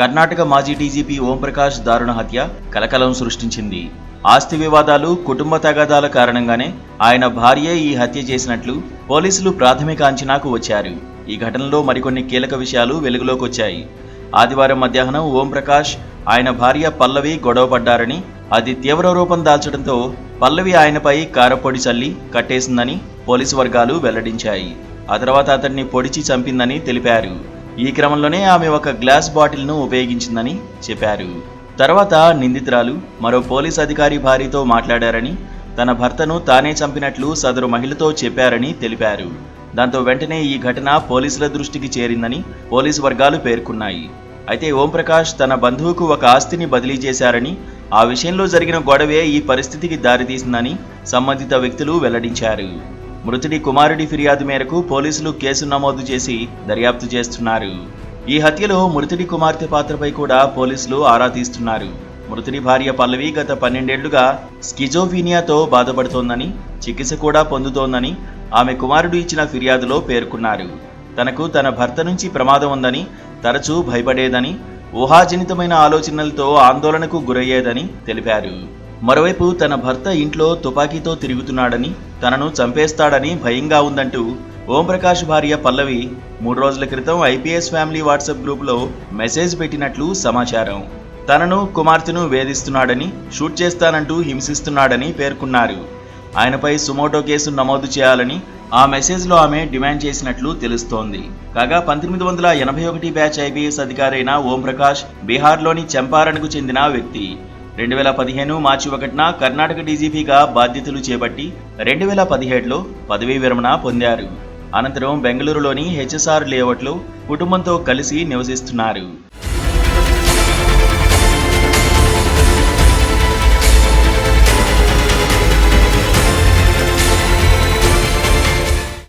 కర్ణాటక మాజీ డీజీపీ ఓంప్రకాష్ దారుణ హత్య కలకలం సృష్టించింది. ఆస్తి వివాదాలు కుటుంబ తగాదాల కారణంగానే ఆయన భార్యే ఈ హత్య చేసినట్లు పోలీసులు ప్రాథమిక అంచనాకు వచ్చారు. ఈ ఘటనలో మరికొన్ని కీలక విషయాలు వెలుగులోకొచ్చాయి. ఆదివారం మధ్యాహ్నం ఓంప్రకాష్ ఆయన భార్య పల్లవి గొడవపడ్డారని అది తీవ్ర రూపం దాల్చడంతో పల్లవి ఆయనపై కారపొడి చల్లి కట్టేసిందని పోలీసు వర్గాలు వెల్లడించాయి. ఆ తర్వాత అతన్ని పొడిచి చంపిందని తెలిపారు. ఈ క్రమంలోనే ఆమె ఒక గ్లాస్ బాటిల్ను ఉపయోగించిందని చెప్పారు. తర్వాత నిందితురాలు మరో పోలీస్ అధికారి భార్యతో మాట్లాడారని తన భర్తను తానే చంపినట్లు సదరు మహిళతో చెప్పారని తెలిపారు. దాంతో వెంటనే ఈ ఘటన పోలీసుల దృష్టికి చేరిందని పోలీసు వర్గాలు పేర్కొన్నాయి. అయితే ఓంప్రకాష్ తన బంధువుకు ఒక ఆస్తిని బదిలీ చేశారని ఆ విషయంలో జరిగిన గొడవే ఈ పరిస్థితికి దారితీసిందని సంబంధిత వ్యక్తులు వెల్లడించారు. మృతుడి కుమారుడి ఫిర్యాదు మేరకు పోలీసులు కేసు నమోదు చేసి దర్యాప్తు చేస్తున్నారు. ఈ హత్యలో మృతుడి కుమార్తె పాత్రపై కూడా పోలీసులు ఆరా తీస్తున్నారు. మృతుడి భార్య పల్లవి గత పన్నెండేళ్ళుగా స్కిజోఫీనియాతో బాధపడుతోందని చికిత్స కూడా పొందుతోందని ఆమె కుమారుడు ఇచ్చిన ఫిర్యాదులో పేర్కొన్నారు. తనకు తన భర్త నుంచి ప్రమాదం ఉందని తరచూ భయపడేదని ఊహాజనితమైన ఆలోచనలతో ఆందోళనకు గురయ్యేదని తెలిపారు. మరోవైపు తన భర్త ఇంట్లో తుపాకీతో తిరుగుతున్నాడని తనను చంపేస్తాడని భయంగా ఉందంటూ ఓంప్రకాష్ భార్య పల్లవి మూడు రోజుల క్రితం ఐపీఎస్ ఫ్యామిలీ వాట్సాప్ గ్రూప్లో మెసేజ్ పెట్టినట్లు సమాచారం. తనను కుమార్తెను వేధిస్తున్నాడని షూట్ చేస్తానంటూ హింసిస్తున్నాడని పేర్కొన్నారు. ఆయనపై సుమోటో కేసు నమోదు చేయాలని ఆ మెసేజ్లో ఆమె డిమాండ్ చేసినట్లు తెలుస్తోంది. కాగా పంతొమ్మిది వందల ఎనభై ఒకటి బ్యాచ్ ఐపీఎస్ అధికారైన ఓంప్రకాష్ బీహార్లోని చంపారణకు చెందిన వ్యక్తి. రెండు వేల పదిహేను మార్చి ఒకటిన కర్ణాటక డీజీపీగా బాధ్యతలు చేపట్టి రెండు వేల పదిహేడులో పదవీ విరమణ పొందారు. అనంతరం బెంగళూరులోని హెచ్ఎస్ఆర్ లేఅవుట్లో కుటుంబంతో కలిసి నివసిస్తున్నారు.